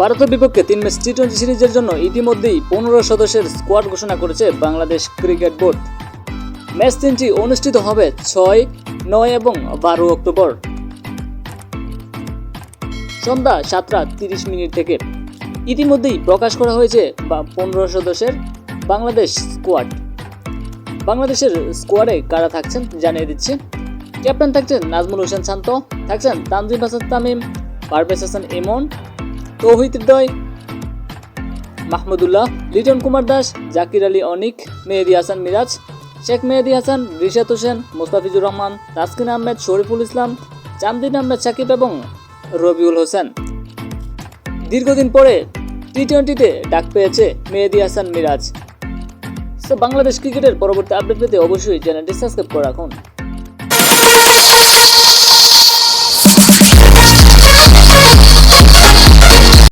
ভারতের বিপক্ষে তিন ম্যাচ টি টোয়েন্টি সিরিজের জন্য ইতিমধ্যেই পনেরো সদস্যের স্কোয়াড ঘোষণা করেছে বাংলাদেশ ক্রিকেট বোর্ড। ম্যাচ তিনটি অনুষ্ঠিত হবে ছয়, নয় এবং বারো অক্টোবর। সন্ধ্যা সাতটা তিরিশ মিনিট থেকে। ইতিমধ্যেই প্রকাশ করা হয়েছে বা পনেরো সদস্যের বাংলাদেশ স্কোয়াড। বাংলাদেশের স্কোয়াডে কারা থাকছেন জানিয়ে দিচ্ছি। ক্যাপ্টেন থাকছেন নাজমুল হোসেন শান্ত, থাকছেন তানজিম হাসান তামিম, পারভেজ হাসান ইমন তৌহিদ হৃদয়, মাহমুদুল্লাহ, লিটন কুমার দাস, জাকির আলী অনিক, মেহেদি হাসান মিরাজ, শেখ মেহেদি হাসান, রিশাদ হোসেন, মোস্তাফিজুর রহমান, তাসকিন আহমেদ, শরীফুল ইসলাম চান্দিন আহমেদ সাকিব এবং রবিউল হোসেন। দীর্ঘদিন পরে টি টোয়েন্টিতে ডাক পেয়েছে মেহেদি হাসান মিরাজ। বাংলাদেশ ক্রিকেটের পরবর্তী আপডেট পেতে অবশ্যই চ্যানেলটি সাবস্ক্রাইব করে রাখুন।